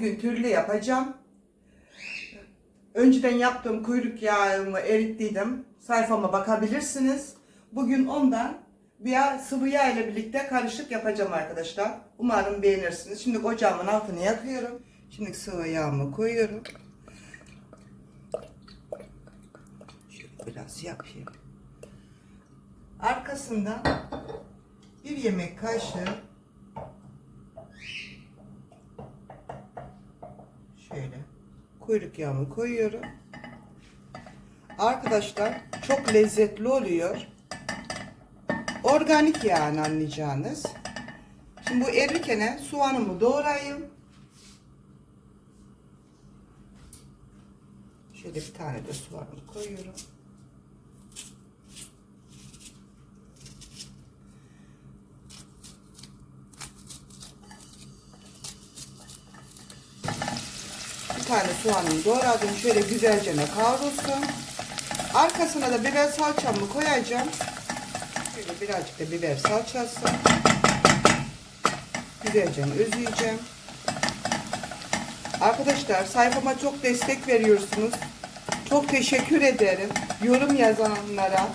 türlü yapacağım. Önceden yaptığım kuyruk yağımı erittiydim. Sayfama bakabilirsiniz. Bugün ondan bir sıvı yağ ile birlikte karışık yapacağım arkadaşlar. Umarım beğenirsiniz. Şimdi ocağımın altını yakıyorum. Şimdi sıvı yağımı koyuyorum. Şöyle biraz yapayım. Arkasından bir yemek kaşığı şöyle kuyruk yağımı koyuyorum. Arkadaşlar çok lezzetli oluyor. Organik yani anlayacağınız. Şimdi bu erirken soğanımı doğrayayım. Şöyle bir tane de soğanımı koyuyorum. Tane soğanımı doğradım. Şöyle güzelce kavrulsun. Arkasına da biber salçamı koyacağım. Şöyle birazcık da biber salçası. Güzelce özleyeceğim. Arkadaşlar sayfama çok destek veriyorsunuz. Çok teşekkür ederim. Yorum yazanlara,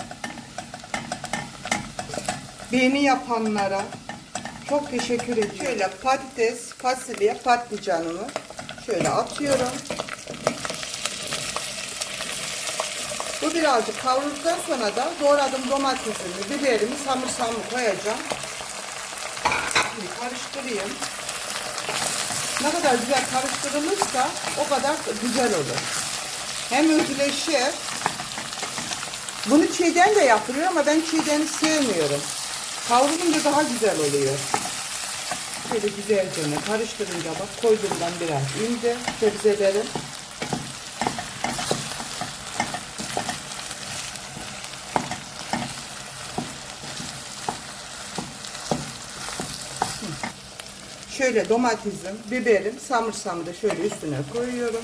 beğeni yapanlara çok teşekkür ediyorum. Şöyle patates, fasulye, patlıcanımı şöyle atıyorum. Bu birazcık kavrulduktan sonra da doğradım domatesimi, biberimi, samırsamı koyacağım. Şimdi karıştırayım. Ne kadar güzel karıştırılırsa o kadar güzel olur. Hem özleşir. Bunu çiğden de yapılıyor ama ben çiğdeni sevmiyorum. Kavrulunca daha güzel oluyor. Şöyle güzelce karıştırınca bak koyduğumdan biraz indi sebzelerim. Şöyle domatesim, biberim, samırsamı da şöyle üstüne koyuyorum.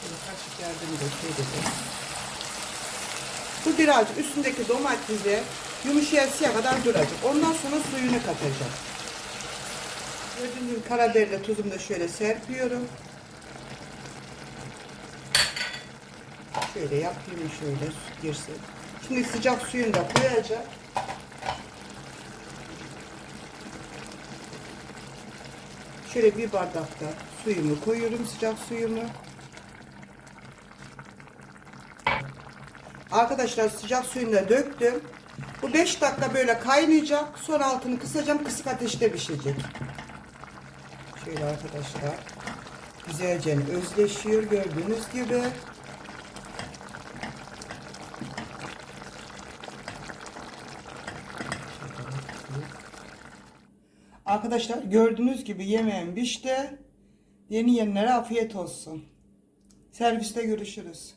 Şöyle kaşık yardımıyla şöyle de. Bu birazcık üstündeki domatesi yumuşayasıya kadar duracak. Ondan sonra suyunu katacak. Gördüğünüz karabiberle tuzumu da şöyle serpiyorum. Şöyle yapayım şöyle girsin. Şimdi sıcak suyunu da koyacak. Şöyle bir bardakta suyumu koyuyorum sıcak suyumu. Arkadaşlar sıcak suyunu da döktüm. Bu 5 dakika böyle kaynayacak. Sonra altını kısacağım. Kısık ateşte pişecek. Şöyle arkadaşlar. Güzelce özleşiyor gördüğünüz gibi. Arkadaşlar gördüğünüz gibi yemeğim pişti. Yeni yenilere afiyet olsun. Serviste görüşürüz.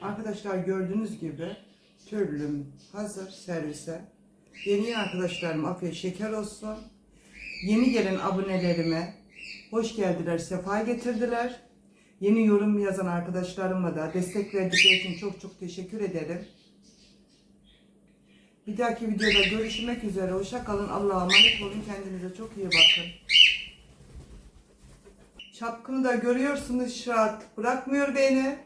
Arkadaşlar gördüğünüz gibi türlüm hazır servise. Yeni arkadaşlarım afiyet şeker olsun. Yeni gelen abonelerime hoş geldiler, sefa getirdiler. Yeni yorum yazan arkadaşlarıma da destek verdikleri için çok çok teşekkür ederim. Bir dahaki videoda görüşmek üzere. Hoşça kalın. Allah'a emanet olun. Kendinize çok iyi bakın. Çapkını da görüyorsunuz Şahat. Bırakmıyor beni.